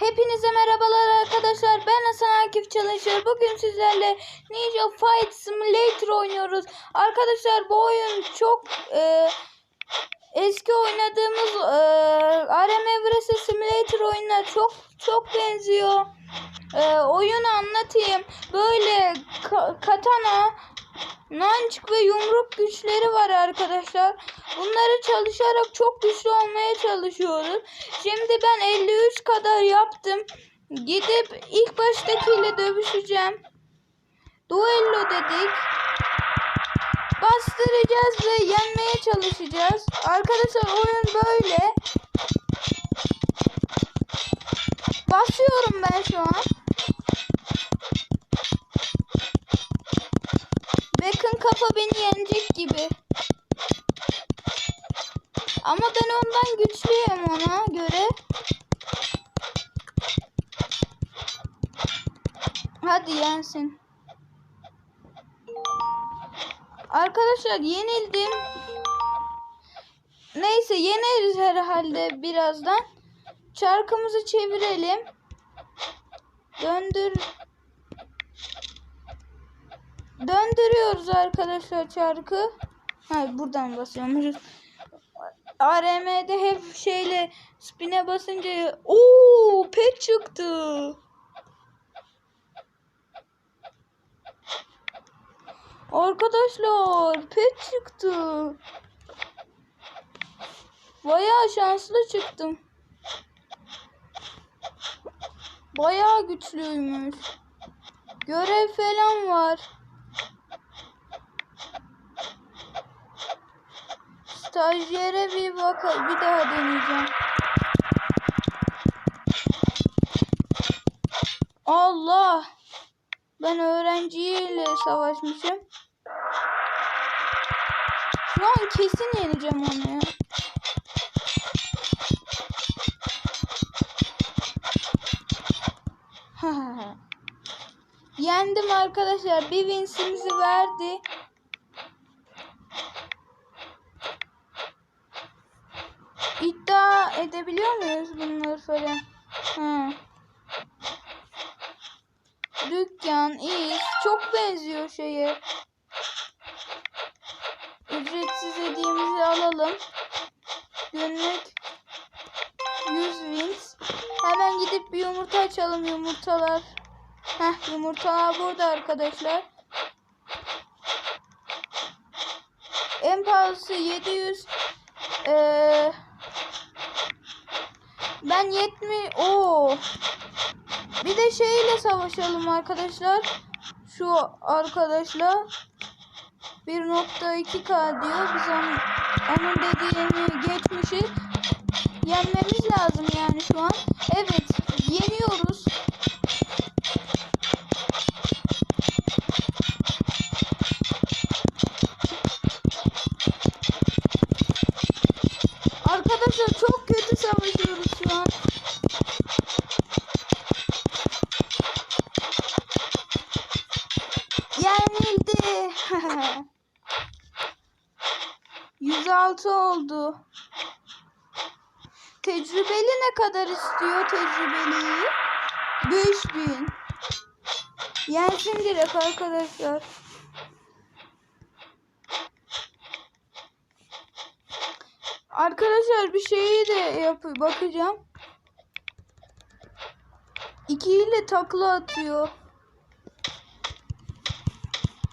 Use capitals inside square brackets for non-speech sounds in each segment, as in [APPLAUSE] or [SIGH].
Hepinize merhabalar arkadaşlar. Ben Hasan Akif Çalışır. Bugün sizlerle Ninja Fight Simulator oynuyoruz. Arkadaşlar bu oyun çok e, eski oynadığımız e, RM Everest Simulator oyununa çok çok benziyor. E, oyunu anlatayım. Böyle ka- katana, Nançık ve yumruk güçleri var arkadaşlar. Bunları çalışarak çok güçlü olmaya çalışıyoruz. Şimdi ben 53 kadar yaptım. Gidip ilk baştakiyle dövüşeceğim. Duello dedik. Bastıracağız ve yenmeye çalışacağız. Arkadaşlar oyun böyle. Basıyorum ben şu an. Güçlüyüm ona göre. Hadi yensin. Arkadaşlar yenildim. Neyse yeneriz herhalde birazdan. Çarkımızı çevirelim. Döndür. Döndürüyoruz arkadaşlar çarkı. Hayır buradan basıyormuşuz. ARM'de hep şeyle spine basınca ooo pet çıktı. Arkadaşlar pet çıktı. Bayağı şanslı çıktım. Bayağı güçlüymüş. Görev falan var. Stajyere bir bak bir daha deneyeceğim. Allah! Ben öğrenciyle savaşmışım. Şu an kesin yeneceğim onu ya. [LAUGHS] Yendim arkadaşlar. Bir winsimizi verdi. İddia edebiliyor muyuz bunları falan? Ha. Dükkan, iş çok benziyor şeye. Ücretsiz hediyemizi alalım. Günlük 100 wins. Hemen gidip bir yumurta açalım yumurtalar. Heh yumurtalar burada arkadaşlar. En pahalısı 700. Ee, ben 70 o bir de şeyle savaşalım arkadaşlar. Şu arkadaşla 1.2k diyor. Biz onun, onun dediğini geçmişiz. Yenmemiz lazım yani şu an. Evet, yeniyoruz. Arkadaşlar çok kötü savaşıyoruz şu an. Yenildi. 106 oldu. Tecrübeli ne kadar istiyor tecrübeliyi? 5000. Yensin direkt arkadaşlar. Arkadaşlar bir şeyi de yap bakacağım. 2 ile takla atıyor.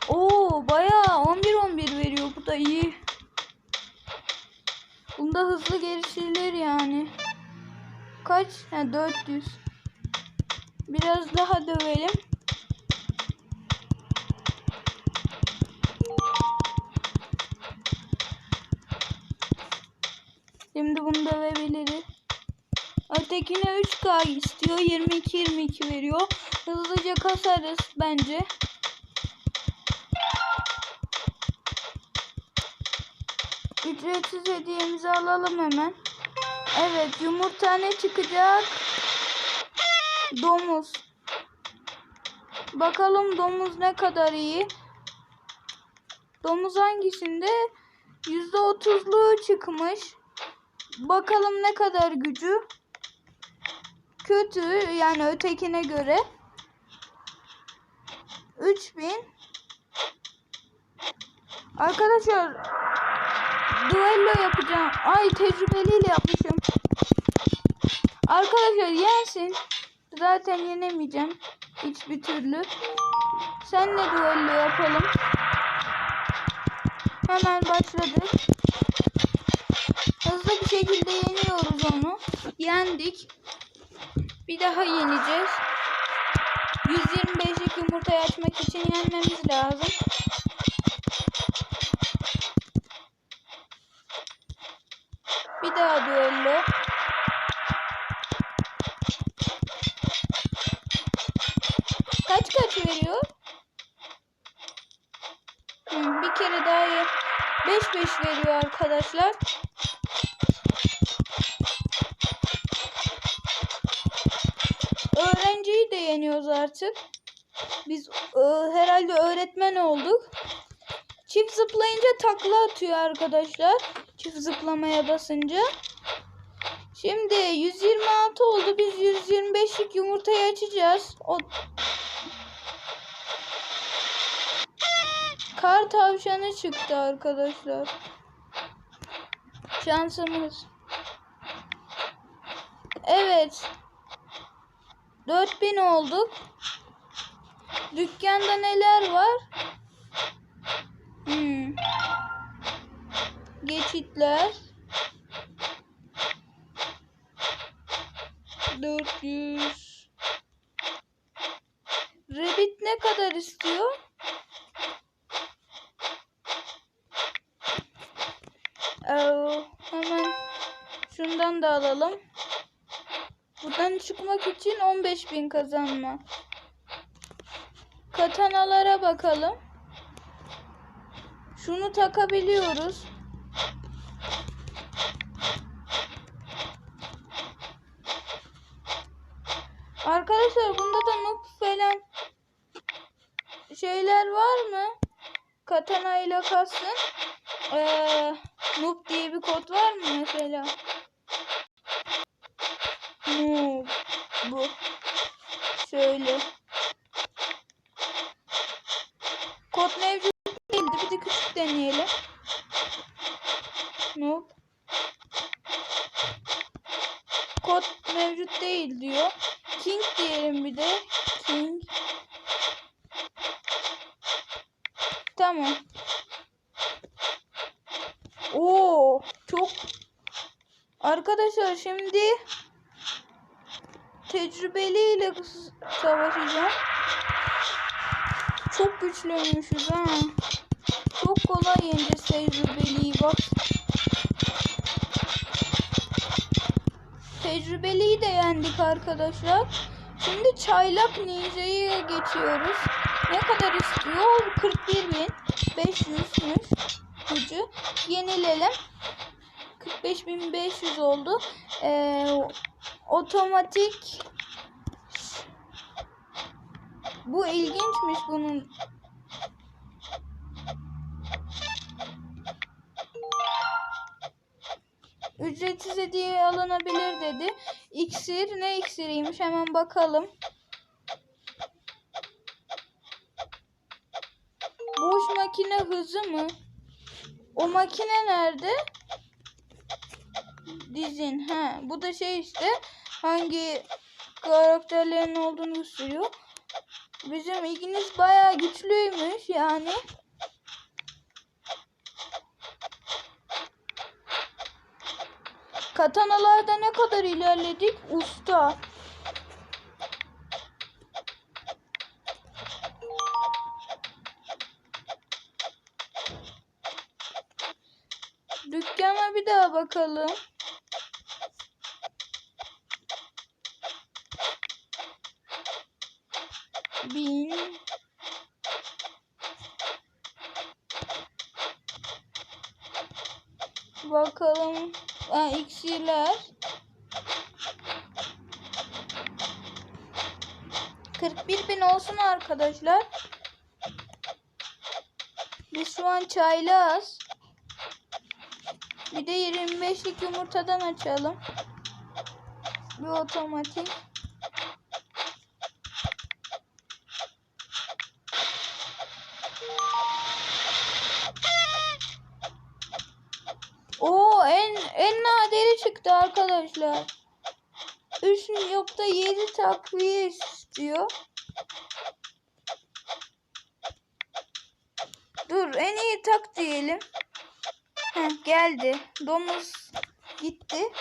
Oo bayağı 11 11 veriyor. Bu da iyi. Bunda hızlı geliştirilir yani. Kaç? Ha 400. Biraz daha dövelim. Şimdi bunu dövebiliriz. Ötekine 3K istiyor. 22-22 veriyor. Hızlıca kasarız bence. Ücretsiz hediyemizi alalım hemen. Evet yumurta ne çıkacak? Domuz. Bakalım domuz ne kadar iyi. Domuz hangisinde? %30'luğu çıkmış. Bakalım ne kadar gücü. kötü yani ötekine göre. 3000 Arkadaşlar duello yapacağım. Ay tecrübeliyle yapmışım. Arkadaşlar yensin. Zaten yenemeyeceğim. Hiçbir türlü. Senle duello yapalım. Hemen başladık. Hızlı bir şekilde yeniyoruz onu. Yendik. Bir daha yeneceğiz. 125'lik yumurtayı açmak için yenmemiz lazım. Veriyor? Hı, bir kere daha 5-5 veriyor arkadaşlar. Öğrenciyi de yeniyoruz artık. Biz e, herhalde öğretmen olduk. Çift zıplayınca takla atıyor arkadaşlar. Çift zıplamaya basınca. Şimdi 126 oldu. Biz 125'lik yumurtayı açacağız. O Kar tavşanı çıktı arkadaşlar. Şansımız. Evet. 4000 olduk. Dükkanda neler var? Hmm. Geçitler. 400. Rabbit ne kadar istiyor? Ee, hemen şundan da alalım. Buradan çıkmak için 15.000 kazanma. Katanalara bakalım. Şunu takabiliyoruz. Arkadaşlar bunda da noob falan şeyler var mı? Katana ile kastın. Ee, noob diye bir kod var mı mesela? Noob. Bu. Şöyle. Kod mevcut değildi. Bir de küçük deneyelim. Noob. Kod mevcut değil diyor. King diyelim bir de. King. Tamam. Oo, çok Arkadaşlar şimdi tecrübeliyle savaşacağım. Çok güçlüymüşüz ha. Çok kolay yeneceğiz tecrübeliyi bak. Tecrübeliyi de yendik arkadaşlar. Şimdi çaylak ninja'ya geçiyoruz. Ne kadar istiyor? 41.500'müş gücü. Yenilelim. 45.500 oldu. Ee, otomatik bu ilginçmiş bunun. Ücretsiz hediye alınabilir dedi. İksir ne iksiriymiş hemen bakalım. Boş makine hızı mı? O makine nerede? Dizin. Ha, bu da şey işte hangi karakterlerin olduğunu gösteriyor. Bizim ilginiz bayağı güçlüymüş yani. Katanalarda ne kadar ilerledik? Usta. Dükkana bir daha bakalım. Bin. Bakalım. Ha, iksirler. 41 bin olsun arkadaşlar. Biz şu an çaylağız. Bir de 25'lik yumurtadan açalım. Bir otomatik. Çıktı arkadaşlar. 3.7 takviye istiyor. Dur en iyi tak diyelim. Heh, geldi. Domuz gitti.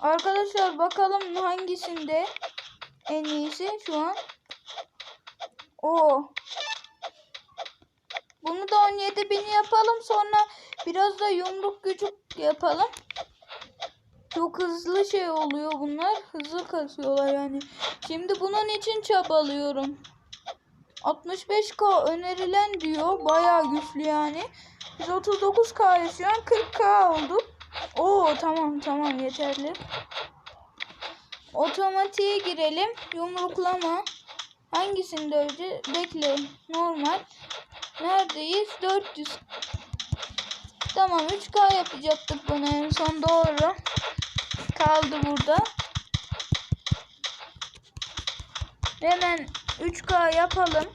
Arkadaşlar bakalım hangisinde en iyisi şu an. O. Bunu da 17 bin yapalım sonra biraz da yumruk gücü yapalım. Çok hızlı şey oluyor bunlar. Hızlı kasıyorlar yani. Şimdi bunun için çabalıyorum. 65k önerilen diyor. Bayağı güçlü yani. Biz 39k şu an 40k olduk. Oo tamam tamam yeterli. Otomatiğe girelim. Yumruklama. Hangisinde önce? Bekle. Normal. Neredeyiz? 400. Tamam 3K yapacaktık bunu en son doğru. Kaldı burada. Hemen 3K yapalım.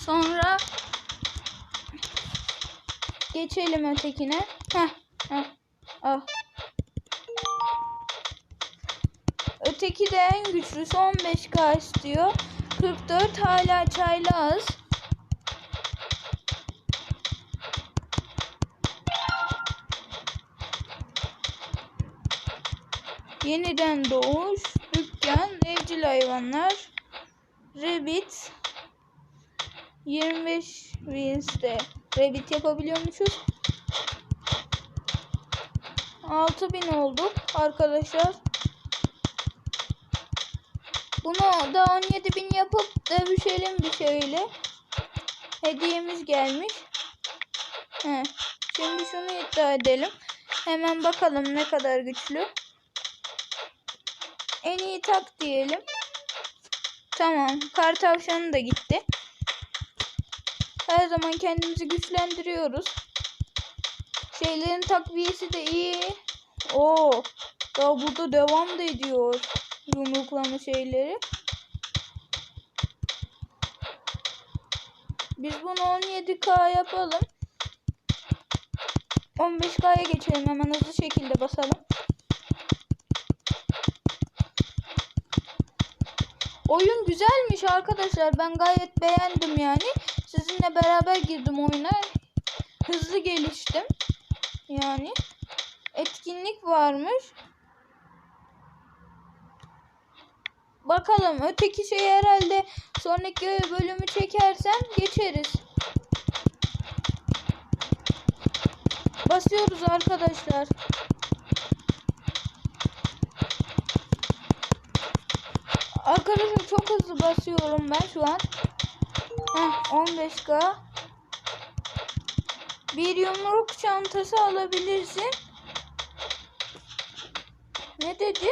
Sonra geçelim ötekine. Heh, heh, ah. Öteki de en güçlüsü 15K istiyor. 44 hala çayla az. Yeniden doğuş, dükkan, evcil hayvanlar, Rabbit, 25 Wins'te Rabbit yapabiliyormuşuz. 6000 olduk arkadaşlar. Bunu da 17.000 yapıp dövüşelim bir şeyle. Hediyemiz gelmiş. He. Şimdi şunu iddia edelim. Hemen bakalım ne kadar güçlü. En iyi tak diyelim. Tamam. Kar tavşanı da gitti. Her zaman kendimizi güçlendiriyoruz. Şeylerin takviyesi de iyi. Oo. Daha burada devam da ediyor. Yumruklama şeyleri. Biz bunu 17K yapalım. 15K'ya geçelim hemen hızlı şekilde basalım. Oyun güzelmiş arkadaşlar. Ben gayet beğendim yani. Sizinle beraber girdim oyuna. Hızlı geliştim. Yani etkinlik varmış. Bakalım öteki şey herhalde sonraki bölümü çekersem geçeriz. Basıyoruz arkadaşlar. Arkadaşlar çok hızlı basıyorum ben şu an. Heh, 15k. Bir yumruk çantası alabilirsin. Ne dedi?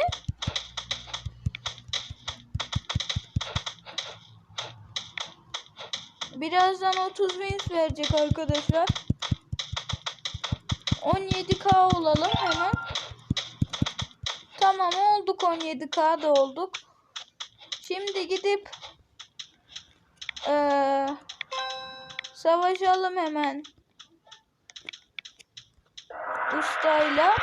Birazdan 30 wins verecek arkadaşlar. 17k olalım hemen. Tamam olduk 17k da olduk. Şimdi gidip ee, savaşalım hemen. Ustayla.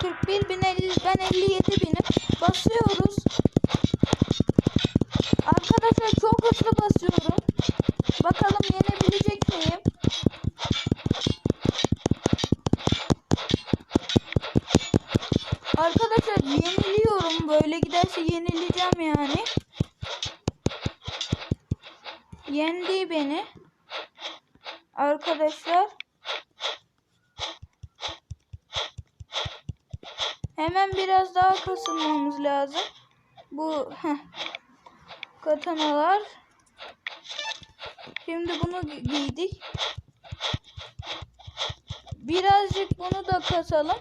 41 bin 50, ben 57 binim. Basıyoruz. Arkadaşlar çok hızlı basıyorum. Bakalım yenebilecek miyim? Arkadaşlar yeniliyorum. Böyle giderse yenileceğim yani. Yendi beni. Arkadaşlar. Hemen biraz daha kasılmamız lazım. Bu heh, katanalar. Şimdi bunu gi- giydik. Birazcık bunu da kasalım.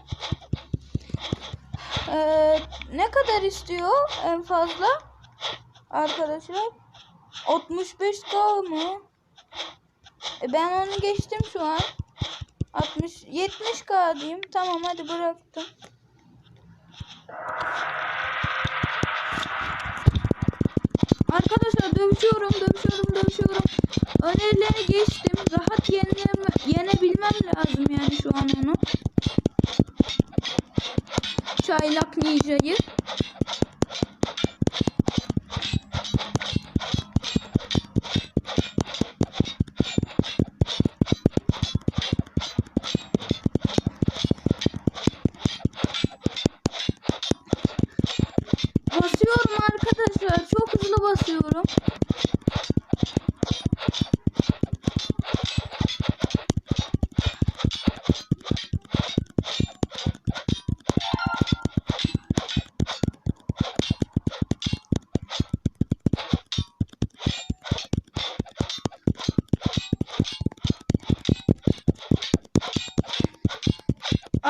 Ee, ne kadar istiyor en fazla? Arkadaşlar. 65k mı? E ben onu geçtim şu an. 60 70k diyeyim. Tamam hadi bıraktım. Arkadaşlar dövüşüyorum, dövüşüyorum, dövüşüyorum. önerileri geçtim. Rahat yenileme, yenebilmem lazım yani şu an onu. Çaylak ninjayı.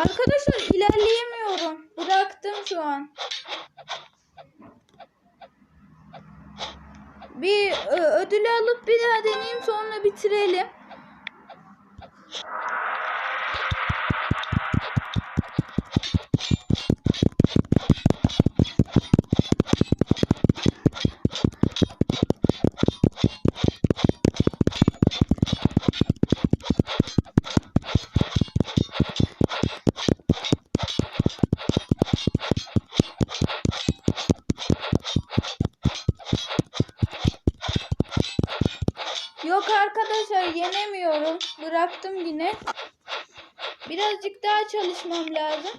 Arkadaşlar ilerleyemiyorum. Bıraktım şu an. Bir ödülü alıp bir daha deneyeyim sonra bitirelim. Birazcık daha çalışmam lazım.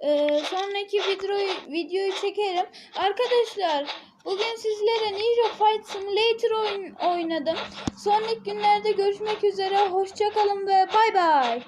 Ee, sonraki videoyu, videoyu çekerim. Arkadaşlar bugün sizlere Ninja Fight Simulator oyun, oynadım. Sonraki günlerde görüşmek üzere. Hoşçakalın ve bay bay.